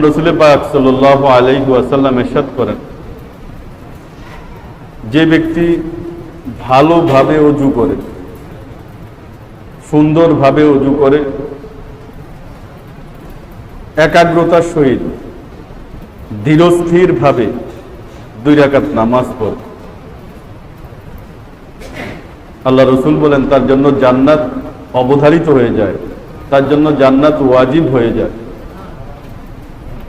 রসুল পাক যে ব্যক্তি ভালোভাবে অজু করে, সুন্দরভাবে অজু করে, একাগ্রতার সহিত ধীরস্থির ভাবে দুই রাকাত নামাজ পড়ে। আল্লাহ রসুল বলেন, তার জন্য জান্নাত অবধারিত হয়ে যায়, তার জন্য জান্নাত ওয়াজিব হয়ে যায়।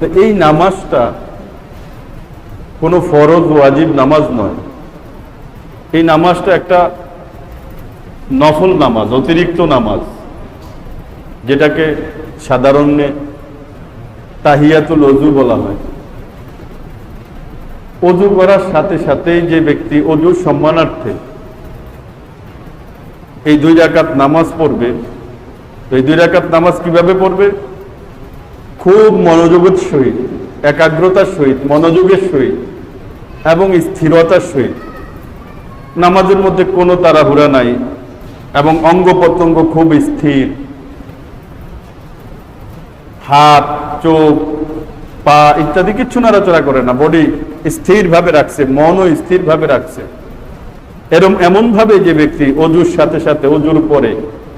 তো এই নামাজটা কোনো ফরজ ওয়াজিব নামাজ নয়। এই নামাজটা একটা নফল নামাজ, অতিরিক্ত নামাজ, যেটাকে সাধারণে তাহিয়াতুল অজু বলা হয়। অজু করার সাথে সাথেই যে ব্যক্তি অজুর সম্মানার্থে এই দুই রাকাত নামাজ পড়বে এই দুই রাকাত নামাজ কীভাবে পড়বে? খুব মনোযোগের সহিত, একাগ্রতার সহিত, মনোযোগের সহিত এবং স্থিরতার সহিত। নামাজের মধ্যে কোনো তাড়াহুড়া নাই এবং অঙ্গ প্রত্যঙ্গ খুব স্থির। হাত, চোখ, পা ইত্যাদি কিচ্ছু নাড়াচড়া করে না, বডি স্থিরভাবে রাখছে, মনও স্থিরভাবে রাখছে। এরম এমন ভাবে যে ব্যক্তি অজুর সাথে সাথে অজুর পরে,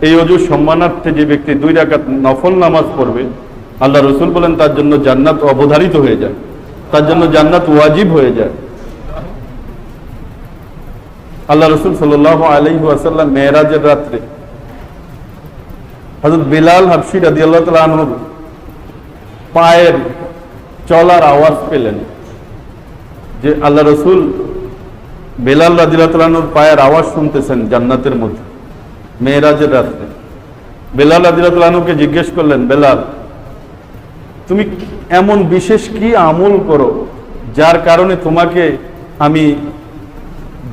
এই অজুর সম্মানার্থে যে ব্যক্তি দুই রাকাত নফল নামাজ পড়বে আল্লাহ রসুল বলেন, তার জন্য জান্নাত অবধারিত হয়ে যায়, তার জন্য জান্নাত ওয়াজিব হয়ে যায়। আল্লাহ রসুল সাল আলহি আসাল্লাম মেয়েরাজের রাত্রে হজরত বিলাল হাফসি আল্লাহ পায়ের চলার আওয়াজ পেলেন, যে আল্লাহ রসুল বেলাল রাদিলাতালানুর পায়ের আওয়াজ শুনতেছেন জান্নাতের মধ্যে, মেয়েরাজের রাত্রে। বেলাল রাদিলাতালানুকে জিজ্ঞেস করলেন, বেলাল তুমি এমন বিশেষ কি আমল করো যার কারণে তোমাকে আমি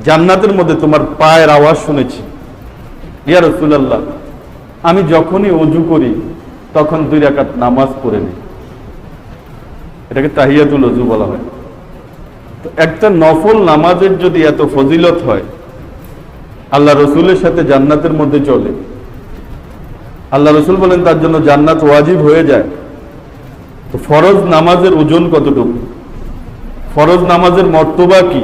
জান্নাতের মধ্যে তোমার পায়ের আওয়াজ শুনেছি? ইয়া রসুলাল্লাহ, আমি যখনই অজু করি, তখন দুই রাকাত নামাজ পড়ে নিই। এটাকে তাহিয়াতুল অজু বলা হয়। তো একটা নফল নামাজের যদি এত ফজিলত হয়, আল্লাহ রসুলের সাথে জান্নাতের মধ্যে চলে। আল্লাহ রসুল বলেন, তার জন্য জান্নাত ওয়াজিব হয়ে যায়। ফরজ নামাজের ওজন কতটুকু? ফরজ নামাজের মর্তবা কি?